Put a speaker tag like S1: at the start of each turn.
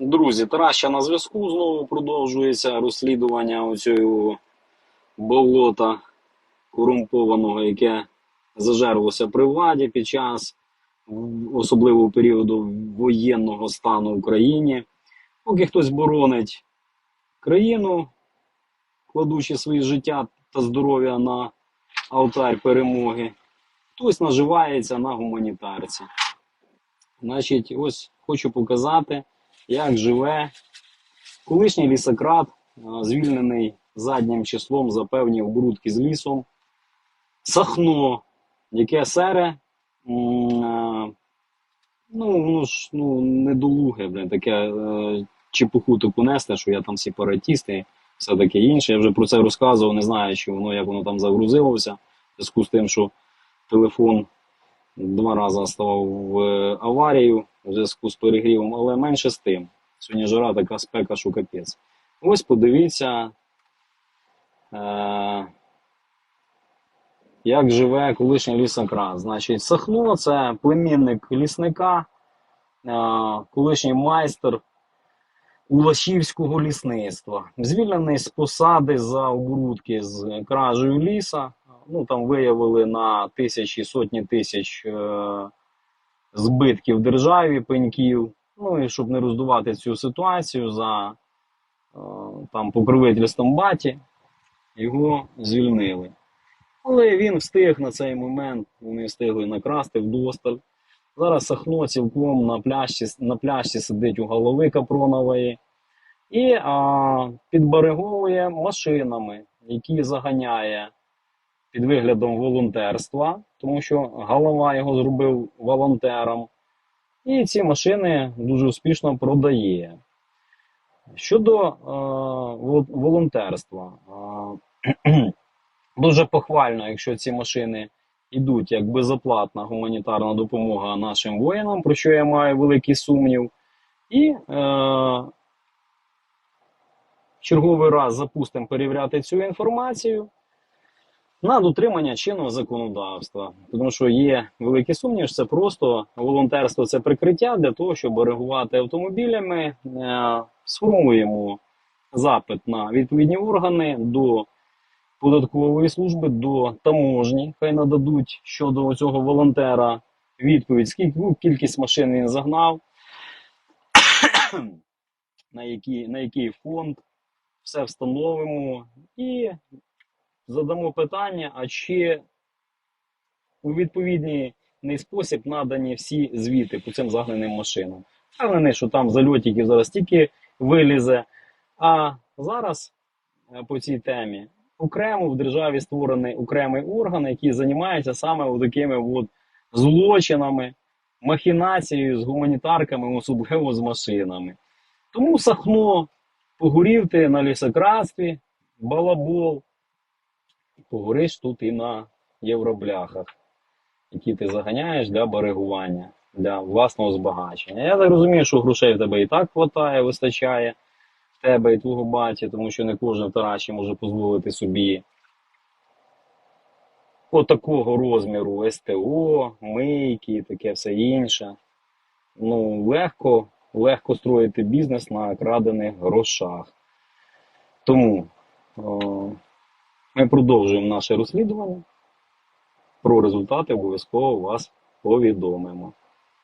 S1: Друзі, Тараща на зв'язку знову продовжується розслідування оцього болота корумпованого, яке зажерлося при владі під час особливого періоду воєнного стану в Україні. Поки хтось боронить країну, кладучи своє життя та здоров'я на алтарь перемоги, хтось наживається на гуманітарці. Значить, ось хочу показати, як живе колишній лісократ, звільнений заднім числом за певні оборудки з лісом. Сахно, яке сере, м, а, ну, ж ну, недолуге, блин, таке е, чепуху таку несте, що я там сепаратіст і все таке інше. Я вже про це розказував, не знаю, чи воно як воно там загрузилося, в зв'язку з тим, що телефон два рази ставав в е, аварію у зв'язку з перегрівом, але менше з тим. Сьогодні жара така спека, що капець. Ось подивіться, е- як живе колишній лісократ. Значить, Сахно це племінник лісника, е- колишній майстер Улашівського лісництва. Звільнений з посади за оборудки з кражею ліса. Ну там виявили на тисячі, сотні тисяч е- збитків державі пеньків. Ну і щоб не роздувати цю ситуацію за е, там покровительством баті, його звільнили. Але він встиг на цей момент, вони встигли накрасти вдосталь. Зараз Сахно цілком на пляшці, на пляшці сидить у голови Капронової і а, підбереговує машинами, які заганяє під виглядом волонтерства, тому що голова його зробив волонтером. І ці машини дуже успішно продає. Щодо е, волонтерства, е, дуже похвально, якщо ці машини йдуть як безоплатна гуманітарна допомога нашим воїнам, про що я маю великий сумнів. І е, черговий раз запустимо перевіряти цю інформацію на дотримання чинного законодавства. Тому що є великий сумнів, що це просто волонтерство це прикриття для того, щоб реагувати автомобілями. Е, Сформуємо запит на відповідні органи до податкової служби, до таможні. Хай нададуть щодо цього волонтера відповідь, скільки ну, кількість машин він загнав, на який, на який фонд, все встановимо і задамо питання, а чи у відповідний спосіб надані всі звіти по цим загнаним машинам. Впевнений, що там зальотиків зараз тільки вилізе. А зараз е, по цій темі окремо в державі створений окремий орган, який займається саме такими от злочинами, махінацією з гуманітарками, особливо з машинами. Тому Сахно погорів ти на лісократстві, балабол, погориш тут і на євробляхах, які ти заганяєш для баригування, для власного збагачення. Я так розумію, що грошей в тебе і так вистачає, вистачає в тебе і твого баті, тому що не кожен в Тараші може дозволити собі отакого розміру СТО, мийки і таке все інше. Ну, легко, легко строїти бізнес на крадених грошах. Тому ми продовжуємо наше розслідування. Про результати обов'язково вас повідомимо.